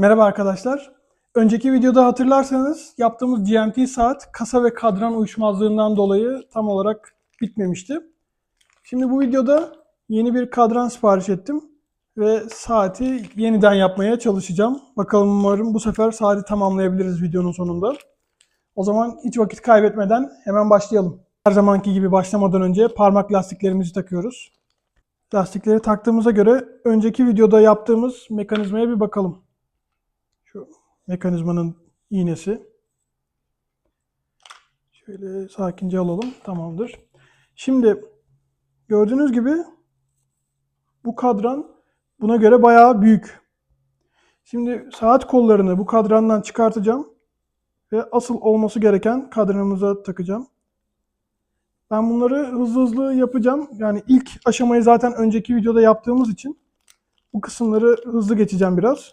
Merhaba arkadaşlar. Önceki videoda hatırlarsanız yaptığımız GMT saat kasa ve kadran uyuşmazlığından dolayı tam olarak bitmemişti. Şimdi bu videoda yeni bir kadran sipariş ettim ve saati yeniden yapmaya çalışacağım. Bakalım umarım bu sefer saati tamamlayabiliriz videonun sonunda. O zaman hiç vakit kaybetmeden hemen başlayalım. Her zamanki gibi başlamadan önce parmak lastiklerimizi takıyoruz. Lastikleri taktığımıza göre önceki videoda yaptığımız mekanizmaya bir bakalım. Mekanizmanın iğnesi. Şöyle sakince alalım. Tamamdır. Şimdi gördüğünüz gibi bu kadran buna göre bayağı büyük. Şimdi saat kollarını bu kadrandan çıkartacağım ve asıl olması gereken kadranımıza takacağım. Ben bunları hızlı hızlı yapacağım. Yani ilk aşamayı zaten önceki videoda yaptığımız için bu kısımları hızlı geçeceğim biraz.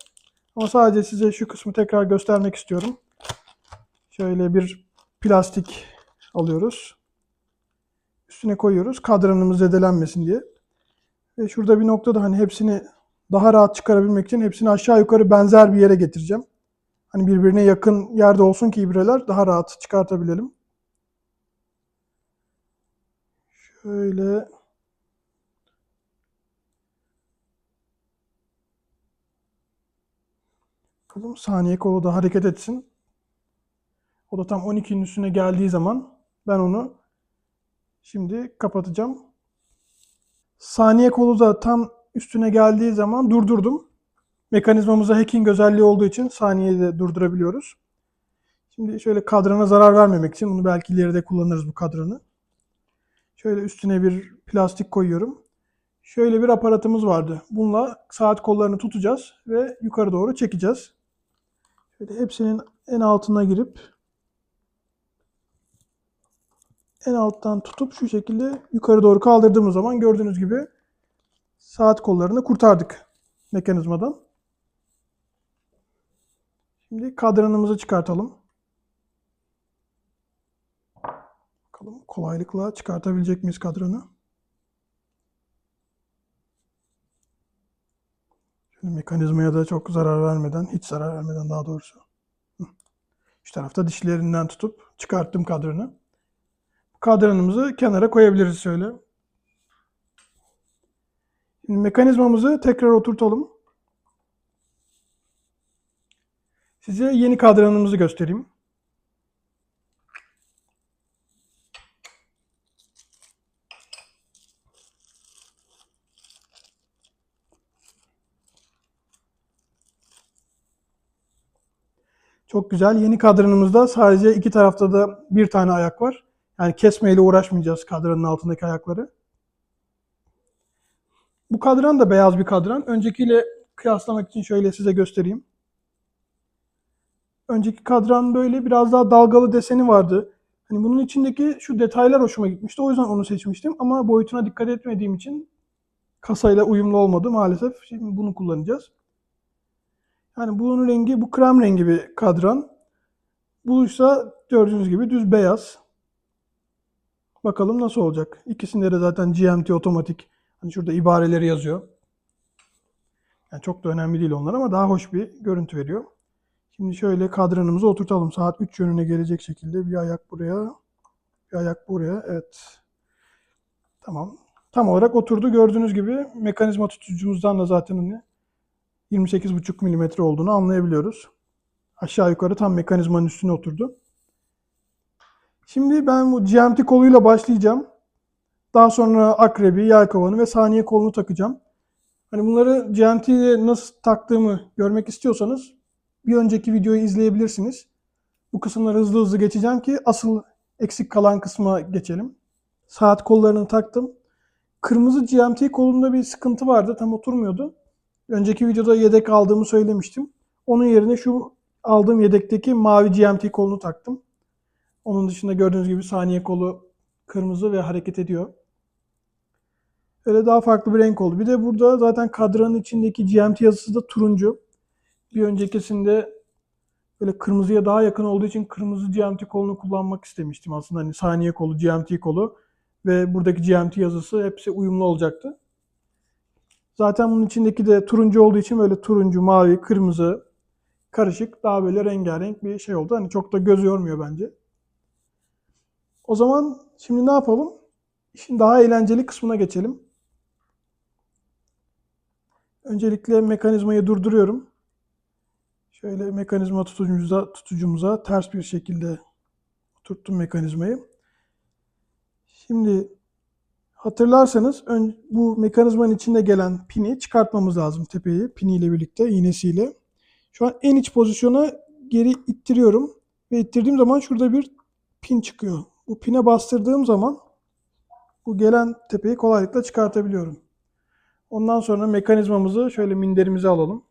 Ama sadece size şu kısmı tekrar göstermek istiyorum. Şöyle bir plastik alıyoruz. Üstüne koyuyoruz. Kadranımız zedelenmesin diye. Ve şurada bir noktada hani hepsini daha rahat çıkarabilmek için hepsini aşağı yukarı benzer bir yere getireceğim. Hani birbirine yakın yerde olsun ki ibreler daha rahat çıkartabilelim. Şöyle bakalım saniye kolu da hareket etsin. O da tam 12'nin üstüne geldiği zaman ben onu şimdi kapatacağım. Saniye kolu da tam üstüne geldiği zaman durdurdum. Mekanizmamızda hacking özelliği olduğu için saniyeyi de durdurabiliyoruz. Şimdi şöyle kadrana zarar vermemek için bunu belki ileride kullanırız bu kadranı. Şöyle üstüne bir plastik koyuyorum. Şöyle bir aparatımız vardı. Bununla saat kollarını tutacağız ve yukarı doğru çekeceğiz. Şöyle hepsinin en altına girip en alttan tutup şu şekilde yukarı doğru kaldırdığımız zaman gördüğünüz gibi saat kollarını kurtardık mekanizmadan. Şimdi kadranımızı çıkartalım. Bakalım kolaylıkla çıkartabilecek miyiz kadranı? Mekanizmaya da çok zarar vermeden, hiç zarar vermeden daha doğrusu. Şu tarafta dişlerinden tutup çıkarttım kadranı. Kadranımızı kenara koyabiliriz şöyle. Şimdi mekanizmamızı tekrar oturtalım. Size yeni kadranımızı göstereyim. Çok güzel. Yeni kadranımızda sadece iki tarafta da bir tane ayak var. Yani kesmeyle uğraşmayacağız kadranın altındaki ayakları. Bu kadran da beyaz bir kadran. Öncekiyle kıyaslamak için şöyle size göstereyim. Önceki kadran böyle biraz daha dalgalı deseni vardı. Hani bunun içindeki şu detaylar hoşuma gitmişti. O yüzden onu seçmiştim. Ama boyutuna dikkat etmediğim için kasayla uyumlu olmadı maalesef. Şimdi bunu kullanacağız. Yani bunun rengi bu krem rengi bir kadran. Buysa gördüğünüz gibi düz beyaz. Bakalım nasıl olacak. İkisinde de zaten GMT otomatik. Hani şurada ibareleri yazıyor. Yani çok da önemli değil onlar ama daha hoş bir görüntü veriyor. Şimdi şöyle kadranımızı oturtalım. Saat 3 yönüne gelecek şekilde bir ayak buraya, bir ayak buraya. Evet. Tamam. Tam olarak oturdu. Gördüğünüz gibi mekanizma tutucumuzdan da zaten hani 28,5 mm olduğunu anlayabiliyoruz. Aşağı yukarı tam mekanizmanın üstüne oturdu. Şimdi ben bu GMT koluyla başlayacağım. Daha sonra akrebi, yelkovanı ve saniye kolunu takacağım. Hani bunları GMT ile nasıl taktığımı görmek istiyorsanız bir önceki videoyu izleyebilirsiniz. Bu kısımları hızlı hızlı geçeceğim ki asıl eksik kalan kısma geçelim. Saat kollarını taktım. Kırmızı GMT kolunda bir sıkıntı vardı. Tam oturmuyordu. Önceki videoda yedek aldığımı söylemiştim. Onun yerine şu aldığım yedekteki mavi GMT kolunu taktım. Onun dışında gördüğünüz gibi saniye kolu kırmızı ve hareket ediyor. Öyle daha farklı bir renk oldu. Bir de burada zaten kadranın içindeki GMT yazısı da turuncu. Bir öncekisinde böyle kırmızıya daha yakın olduğu için kırmızı GMT kolunu kullanmak istemiştim aslında. Hani saniye kolu, GMT kolu ve buradaki GMT yazısı hepsi uyumlu olacaktı. Zaten bunun içindeki de turuncu olduğu için böyle turuncu, mavi, kırmızı karışık, daha böyle rengarenk bir şey oldu. Hani çok da göz yormuyor bence. O zaman şimdi ne yapalım? İşin daha eğlenceli kısmına geçelim. Öncelikle mekanizmayı durduruyorum. Şöyle mekanizma tutucumuza, tutucumuza ters bir şekilde oturttum mekanizmayı. Şimdi hatırlarsanız ön, bu mekanizmanın içinde gelen pini çıkartmamız lazım tepeyi piniyle birlikte iğnesiyle. Şu an en iç pozisyona geri ittiriyorum ve ittirdiğim zaman şurada bir pin çıkıyor. Bu pine bastırdığım zaman bu gelen tepeyi kolaylıkla çıkartabiliyorum. Ondan sonra mekanizmamızı şöyle minderimize alalım.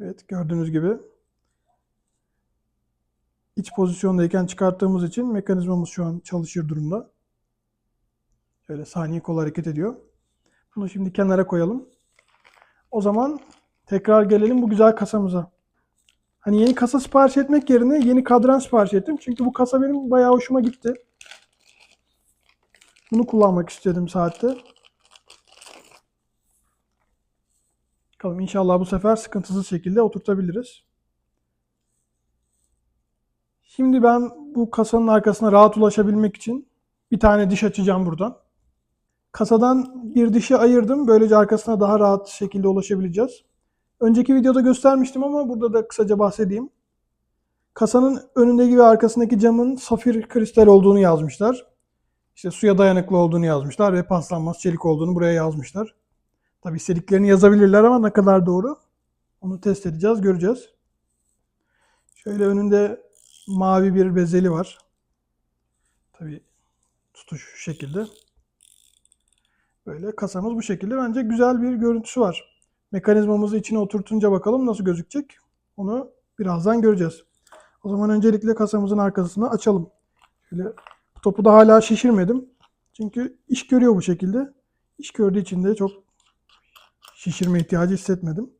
Evet gördüğünüz gibi iç pozisyondayken çıkarttığımız için mekanizmamız şu an çalışır durumda. Şöyle saniye kol hareket ediyor. Bunu şimdi kenara koyalım. O zaman tekrar gelelim bu güzel kasamıza. Hani yeni kasa sipariş etmek yerine yeni kadran sipariş ettim. Çünkü bu kasa benim bayağı hoşuma gitti. Bunu kullanmak istedim saatte. Bakalım inşallah bu sefer sıkıntısız şekilde oturtabiliriz. Şimdi ben bu kasanın arkasına rahat ulaşabilmek için bir tane diş açacağım buradan. Kasadan bir dişi ayırdım. Böylece arkasına daha rahat şekilde ulaşabileceğiz. Önceki videoda göstermiştim ama burada da kısaca bahsedeyim. Kasanın önündeki ve arkasındaki camın safir kristal olduğunu yazmışlar. İşte suya dayanıklı olduğunu yazmışlar ve paslanmaz çelik olduğunu buraya yazmışlar. Tabi istediklerini yazabilirler ama ne kadar doğru onu test edeceğiz, göreceğiz. Şöyle önünde mavi bir bezeli var. Tabi tutuş şekilde. Böyle kasamız bu şekilde. Bence güzel bir görüntüsü var. Mekanizmamızı içine oturtunca bakalım nasıl gözükecek. Onu birazdan göreceğiz. O zaman öncelikle kasamızın arkasını açalım. Şöyle topu da hala şişirmedim. Çünkü iş görüyor bu şekilde. İş gördüğü için de çok şişirme ihtiyacı hissetmedim.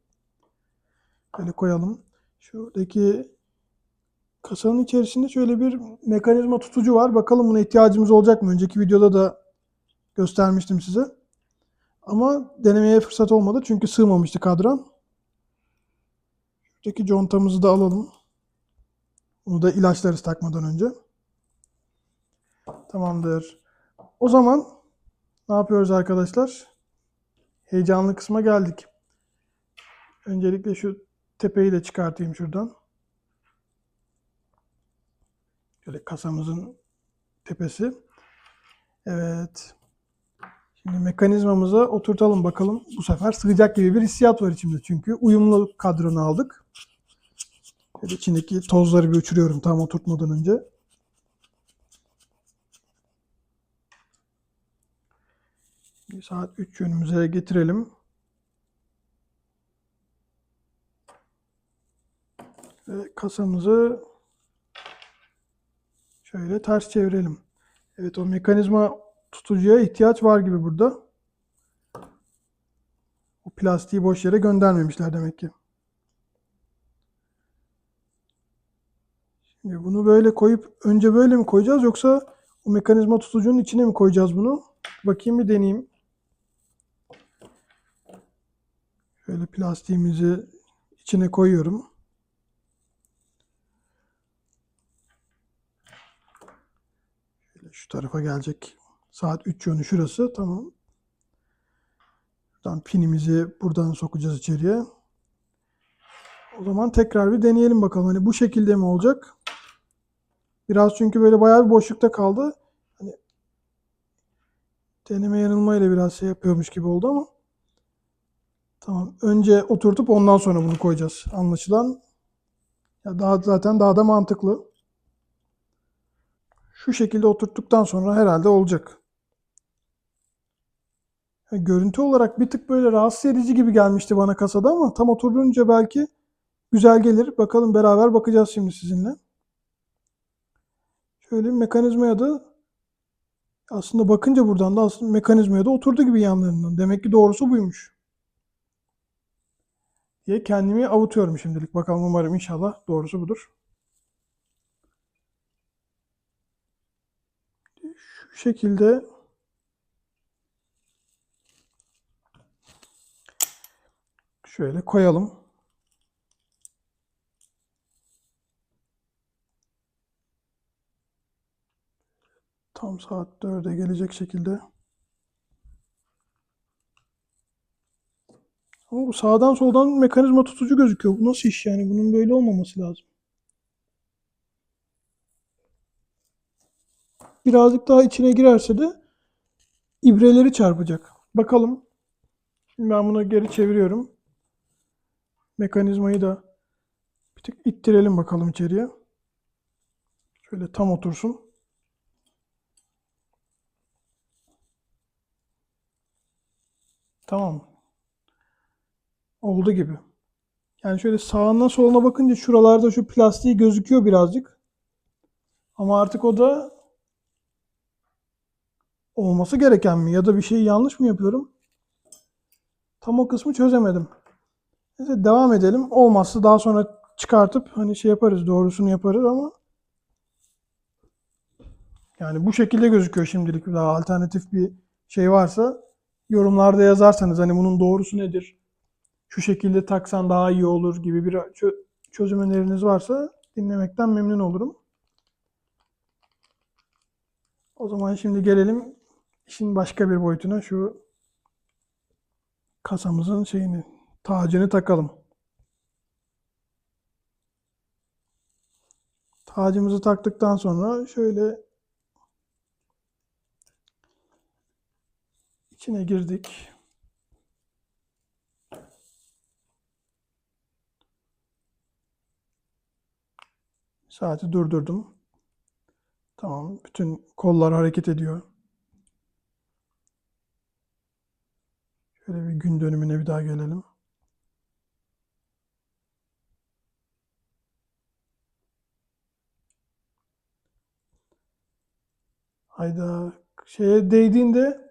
Böyle koyalım. Şuradaki kasanın içerisinde şöyle bir mekanizma tutucu var. Bakalım buna ihtiyacımız olacak mı? Önceki videoda da göstermiştim size. Ama denemeye fırsat olmadı çünkü sığmamıştı kadran. Şuradaki contamızı da alalım. Bunu da ilaçlarız takmadan önce. Tamamdır. O zaman ne yapıyoruz arkadaşlar? Heyecanlı kısma geldik. Öncelikle şu tepeyi de çıkartayım şuradan. Şöyle kasamızın tepesi. Evet. Şimdi mekanizmamıza oturtalım bakalım. Bu sefer sığacak gibi bir hissiyat var içimde çünkü. Uyumlu kadranı aldık. Şöyle içindeki tozları bir uçuruyorum tam oturtmadan önce. Bir saat 3 yönümüze getirelim. Ve kasamızı şöyle ters çevirelim. Evet o mekanizma tutucuya ihtiyaç var gibi burada. O plastiği boş yere göndermemişler demek ki. Şimdi bunu böyle koyup önce böyle mi koyacağız yoksa o mekanizma tutucunun içine mi koyacağız bunu? Bakayım bir deneyeyim. Şöyle plastiğimizi içine koyuyorum. Şöyle şu tarafa gelecek. Saat 3 yönü şurası. Tamam. Buradan pinimizi buradan sokacağız içeriye. O zaman tekrar bir deneyelim bakalım. Hani bu şekilde mi olacak? Biraz çünkü böyle bayağı bir boşlukta kaldı. Hani deneme yanılmayla biraz şey yapıyormuş gibi oldu ama. Tamam. Önce oturtup ondan sonra bunu koyacağız. Anlaşılan ya daha zaten daha da mantıklı. Şu şekilde oturttuktan sonra herhalde olacak. Görüntü olarak bir tık böyle rahatsız edici gibi gelmişti bana kasada ama tam oturunca belki güzel gelir. Bakalım beraber bakacağız şimdi sizinle. Şöyle mekanizmaya da aslında bakınca buradan da aslında mekanizmaya da oturdu gibi yanlarından. Demek ki doğrusu buymuş. Diye kendimi avutuyorum şimdilik. Bakalım umarım inşallah doğrusu budur. Şu şekilde Şöyle koyalım. Tam saat 4'e gelecek şekilde. Ama bu sağdan soldan mekanizma tutucu gözüküyor. Bu nasıl iş yani? Bunun böyle olmaması lazım. Birazcık daha içine girerse de ibreleri çarpacak. Bakalım. Şimdi ben bunu geri çeviriyorum. Mekanizmayı da bir tık ittirelim bakalım içeriye. Şöyle tam otursun. Tamam. Oldu gibi. Yani şöyle sağına soluna bakınca şuralarda şu plastiği gözüküyor birazcık. Ama artık o da olması gereken mi? Ya da bir şeyi yanlış mı yapıyorum? Tam o kısmı çözemedim. Devam edelim. Olmazsa daha sonra çıkartıp hani şey yaparız, doğrusunu yaparız ama yani bu şekilde gözüküyor şimdilik. Daha alternatif bir şey varsa yorumlarda yazarsanız hani bunun doğrusu nedir? Şu şekilde taksan daha iyi olur gibi bir çö- çözüm öneriniz varsa dinlemekten memnun olurum. O zaman şimdi gelelim işin başka bir boyutuna. Şu kasamızın şeyini, tacını takalım. Tacımızı taktıktan sonra şöyle içine girdik. Saati durdurdum. Tamam. Bütün kollar hareket ediyor. Şöyle bir gün dönümüne bir daha gelelim. Hayda. Şeye değdiğinde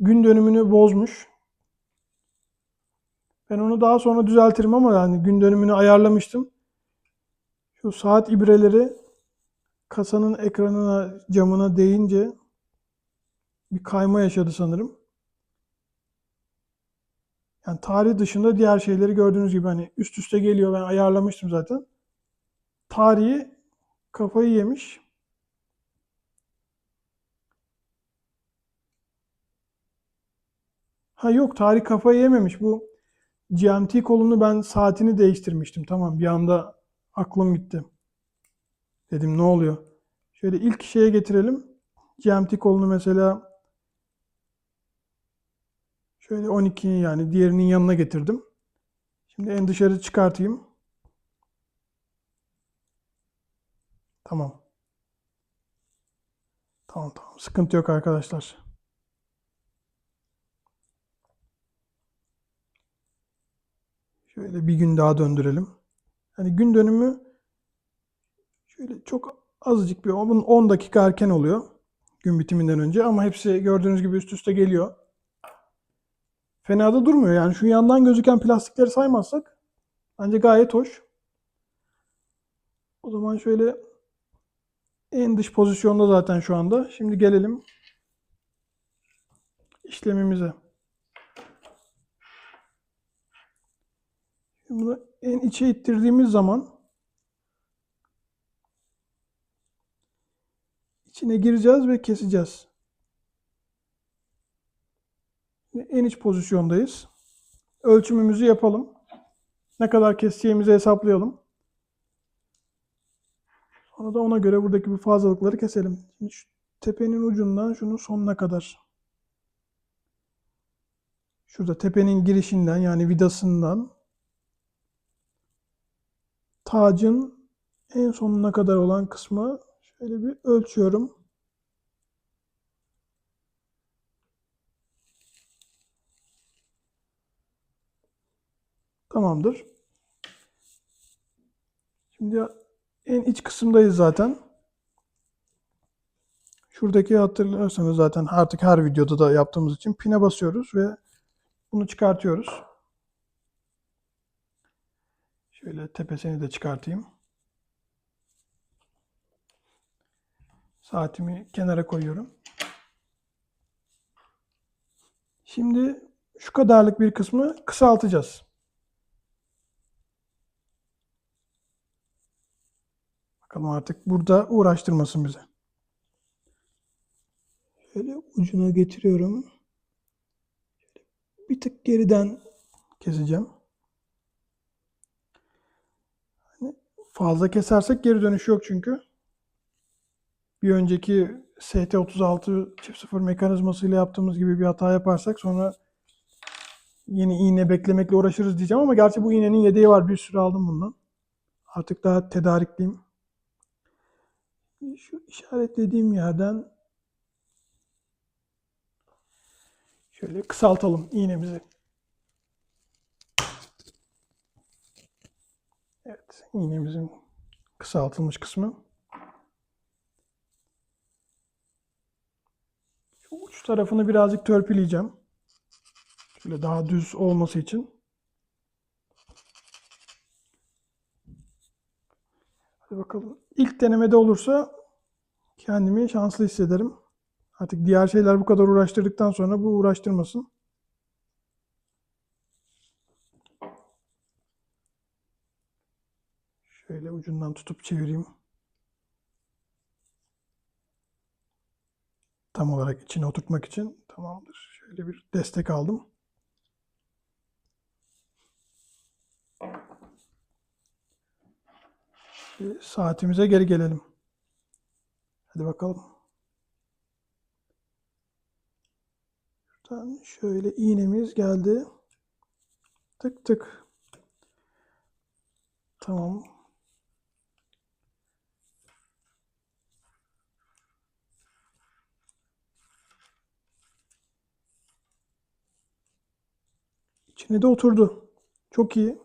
gün dönümünü bozmuş. Ben onu daha sonra düzeltirim ama yani gün dönümünü ayarlamıştım. Şu saat ibreleri kasanın ekranına, camına değince bir kayma yaşadı sanırım. Yani tarih dışında diğer şeyleri gördüğünüz gibi hani üst üste geliyor. Ben ayarlamıştım zaten. Tarihi kafayı yemiş. Ha yok tarih kafayı yememiş. Bu GMT kolunu ben saatini değiştirmiştim. Tamam bir anda aklım gitti. Dedim ne oluyor? Şöyle ilk şeye getirelim. GMT kolunu mesela şöyle 12'yi yani diğerinin yanına getirdim. Şimdi en dışarı çıkartayım. Tamam. Tamam tamam. Sıkıntı yok arkadaşlar. Şöyle bir gün daha döndürelim. Hani gün dönümü şöyle çok azıcık bir 10 dakika erken oluyor. Gün bitiminden önce ama hepsi gördüğünüz gibi üst üste geliyor. Fena da durmuyor yani şu yandan gözüken plastikleri saymazsak bence gayet hoş. O zaman şöyle en dış pozisyonda zaten şu anda. Şimdi gelelim işlemimize. Şimdi bunu en içe ittirdiğimiz zaman içine gireceğiz ve keseceğiz. En iç pozisyondayız. Ölçümümüzü yapalım. Ne kadar keseceğimizi hesaplayalım. Sonra da ona göre buradaki bu fazlalıkları keselim. Şimdi şu tepenin ucundan şunun sonuna kadar. Şurada tepenin girişinden yani vidasından tacın en sonuna kadar olan kısmı şöyle bir ölçüyorum. Tamamdır. Şimdi en iç kısımdayız zaten. Şuradaki hatırlarsanız zaten artık her videoda da yaptığımız için pine basıyoruz ve bunu çıkartıyoruz. Şöyle tepesini de çıkartayım. Saatimi kenara koyuyorum. Şimdi şu kadarlık bir kısmı kısaltacağız. Bakalım artık burada uğraştırmasın bize. ucuna getiriyorum. Bir tık geriden keseceğim. Hani fazla kesersek geri dönüş yok çünkü. Bir önceki ST36 çift sıfır mekanizmasıyla yaptığımız gibi bir hata yaparsak sonra yeni iğne beklemekle uğraşırız diyeceğim ama gerçi bu iğnenin yedeği var. Bir sürü aldım bundan. Artık daha tedarikliyim. Şu işaretlediğim yerden şöyle kısaltalım iğnemizi. Evet, iğnemizin kısaltılmış kısmı. Uç tarafını birazcık törpüleyeceğim. Şöyle daha düz olması için. Hadi bakalım. İlk denemede olursa kendimi şanslı hissederim. Artık diğer şeyler bu kadar uğraştırdıktan sonra bu uğraştırmasın. Şöyle ucundan tutup çevireyim. Tam olarak içine oturtmak için tamamdır. Şöyle bir destek aldım. Şimdi saatimize geri gelelim. Hadi bakalım. Şuradan şöyle iğnemiz geldi. Tık tık. Tamam. İçine de oturdu. Çok iyi.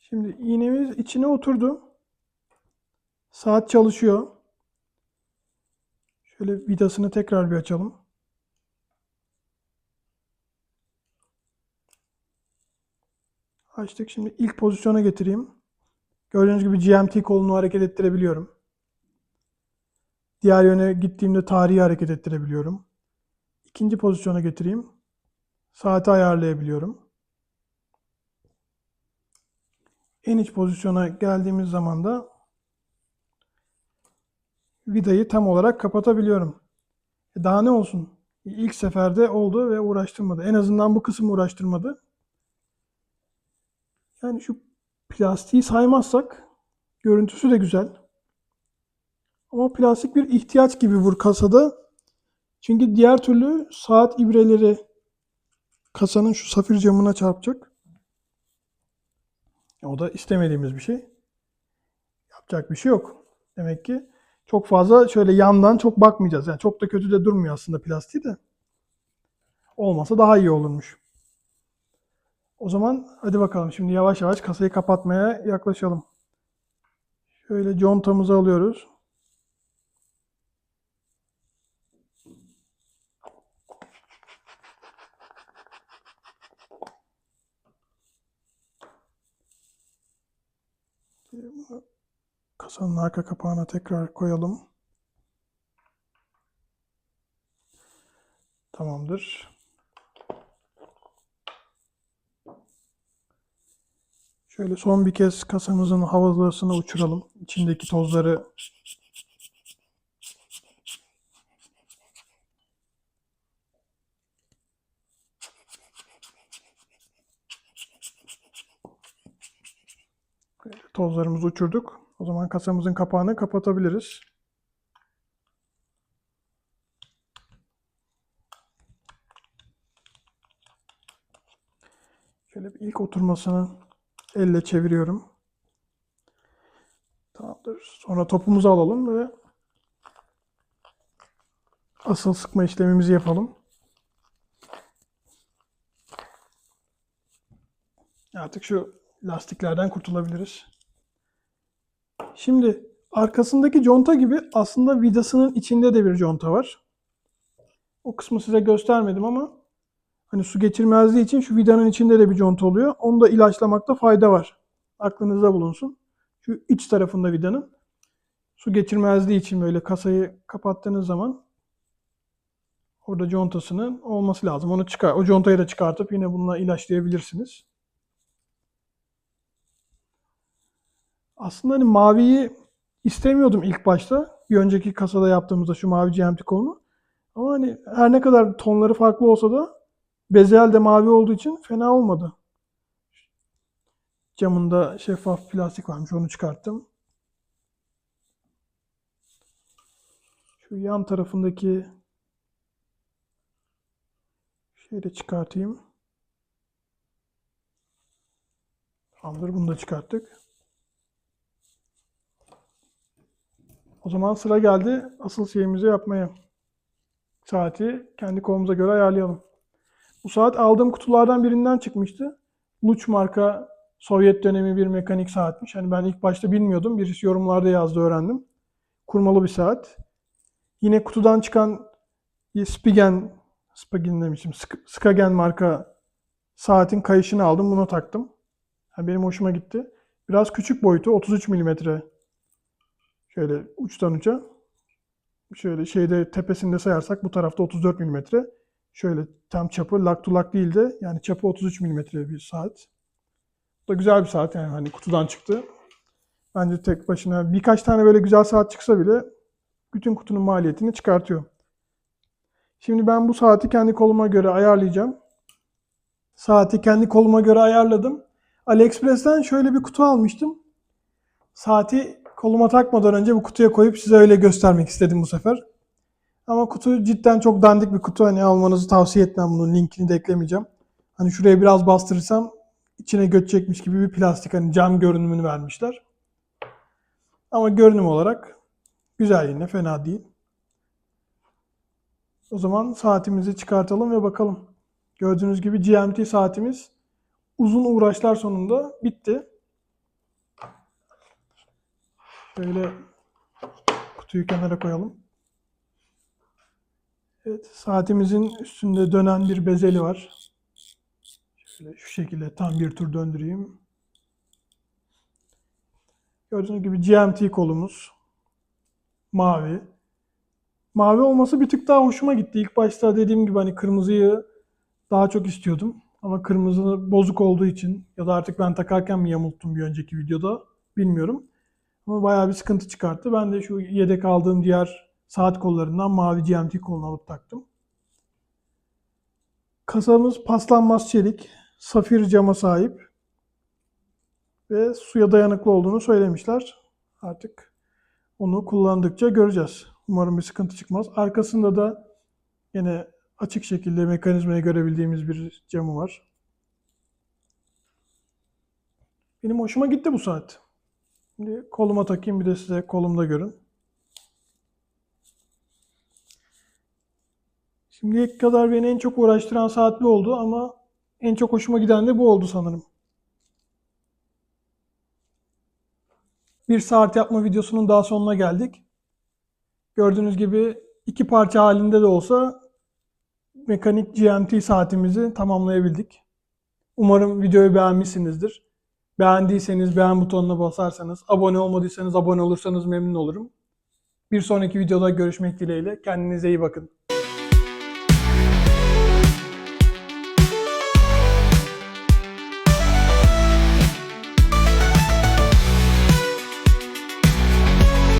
Şimdi iğnemiz içine oturdu. Saat çalışıyor. Şöyle vidasını tekrar bir açalım. Açtık. Şimdi ilk pozisyona getireyim. Gördüğünüz gibi GMT kolunu hareket ettirebiliyorum. Diğer yöne gittiğimde tarihi hareket ettirebiliyorum. İkinci pozisyona getireyim. Saati ayarlayabiliyorum. En iç pozisyona geldiğimiz zaman da vidayı tam olarak kapatabiliyorum. E daha ne olsun? İlk seferde oldu ve uğraştırmadı. En azından bu kısım uğraştırmadı. Yani şu plastiği saymazsak görüntüsü de güzel. Ama plastik bir ihtiyaç gibi bu kasada. Çünkü diğer türlü saat ibreleri kasanın şu safir camına çarpacak. O da istemediğimiz bir şey. Yapacak bir şey yok. Demek ki çok fazla şöyle yandan çok bakmayacağız. Yani çok da kötü de durmuyor aslında plastiği de. Olmasa daha iyi olurmuş. O zaman hadi bakalım şimdi yavaş yavaş kasayı kapatmaya yaklaşalım. Şöyle contamızı alıyoruz. Kasanın arka kapağına tekrar koyalım. Tamamdır. Şöyle son bir kez kasamızın havalasını uçuralım. İçindeki tozları Böyle tozlarımızı uçurduk. O zaman kasamızın kapağını kapatabiliriz. Şöyle bir ilk oturmasını elle çeviriyorum. Tamamdır. Sonra topumuzu alalım ve asıl sıkma işlemimizi yapalım. Artık şu lastiklerden kurtulabiliriz. Şimdi arkasındaki conta gibi aslında vidasının içinde de bir conta var. O kısmı size göstermedim ama hani su geçirmezliği için şu vidanın içinde de bir conta oluyor. Onu da ilaçlamakta fayda var. Aklınızda bulunsun. Şu iç tarafında vidanın su geçirmezliği için böyle kasayı kapattığınız zaman orada contasının olması lazım. Onu çıkar. O contayı da çıkartıp yine bununla ilaçlayabilirsiniz. Aslında hani maviyi istemiyordum ilk başta. Bir önceki kasada yaptığımızda şu mavi GMT kolunu. Ama hani her ne kadar tonları farklı olsa da bezel de mavi olduğu için fena olmadı. Camında şeffaf plastik varmış. Onu çıkarttım. Şu yan tarafındaki şeyi de çıkartayım. Tamamdır. Bunu da çıkarttık. O zaman sıra geldi asıl şeyimizi yapmaya. Saati kendi kolumuza göre ayarlayalım. Bu saat aldığım kutulardan birinden çıkmıştı. Luch marka Sovyet dönemi bir mekanik saatmiş. Hani ben ilk başta bilmiyordum. Birisi yorumlarda yazdı öğrendim. Kurmalı bir saat. Yine kutudan çıkan Spigen, Spigen demişim, Sk- Skagen marka saatin kayışını aldım. Buna taktım. Yani benim hoşuma gitti. Biraz küçük boyutu 33 milimetre. Şöyle uçtan uca. Şöyle şeyde tepesinde sayarsak bu tarafta 34 milimetre. Şöyle tam çapı lak to lak değil de yani çapı 33 milimetre bir saat. Bu da güzel bir saat yani hani kutudan çıktı. Bence tek başına birkaç tane böyle güzel saat çıksa bile bütün kutunun maliyetini çıkartıyor. Şimdi ben bu saati kendi koluma göre ayarlayacağım. Saati kendi koluma göre ayarladım. AliExpress'ten şöyle bir kutu almıştım. Saati koluma takmadan önce bu kutuya koyup size öyle göstermek istedim bu sefer. Ama kutu cidden çok dandik bir kutu. Hani almanızı tavsiye etmem bunun linkini de eklemeyeceğim. Hani şuraya biraz bastırırsam içine göçecekmiş gibi bir plastik hani cam görünümünü vermişler. Ama görünüm olarak güzel yine fena değil. O zaman saatimizi çıkartalım ve bakalım. Gördüğünüz gibi GMT saatimiz uzun uğraşlar sonunda bitti. Şöyle kutuyu kenara koyalım. Evet, saatimizin üstünde dönen bir bezeli var. Şöyle şu şekilde tam bir tur döndüreyim. Gördüğünüz gibi GMT kolumuz. Mavi. Mavi olması bir tık daha hoşuma gitti. İlk başta dediğim gibi hani kırmızıyı daha çok istiyordum. Ama kırmızı bozuk olduğu için ya da artık ben takarken mi yamulttum bir önceki videoda bilmiyorum. Ama bayağı bir sıkıntı çıkarttı. Ben de şu yedek aldığım diğer saat kollarından mavi GMT kolunu alıp taktım. Kasamız paslanmaz çelik, safir cama sahip ve suya dayanıklı olduğunu söylemişler. Artık onu kullandıkça göreceğiz. Umarım bir sıkıntı çıkmaz. Arkasında da yine açık şekilde mekanizmayı görebildiğimiz bir camı var. Benim hoşuma gitti bu saat. Şimdi koluma takayım bir de size kolumda görün. Şimdiye kadar beni en çok uğraştıran saat bu oldu ama en çok hoşuma giden de bu oldu sanırım. Bir saat yapma videosunun daha sonuna geldik. Gördüğünüz gibi iki parça halinde de olsa mekanik GMT saatimizi tamamlayabildik. Umarım videoyu beğenmişsinizdir. Beğendiyseniz beğen butonuna basarsanız, abone olmadıysanız abone olursanız memnun olurum. Bir sonraki videoda görüşmek dileğiyle. Kendinize iyi bakın.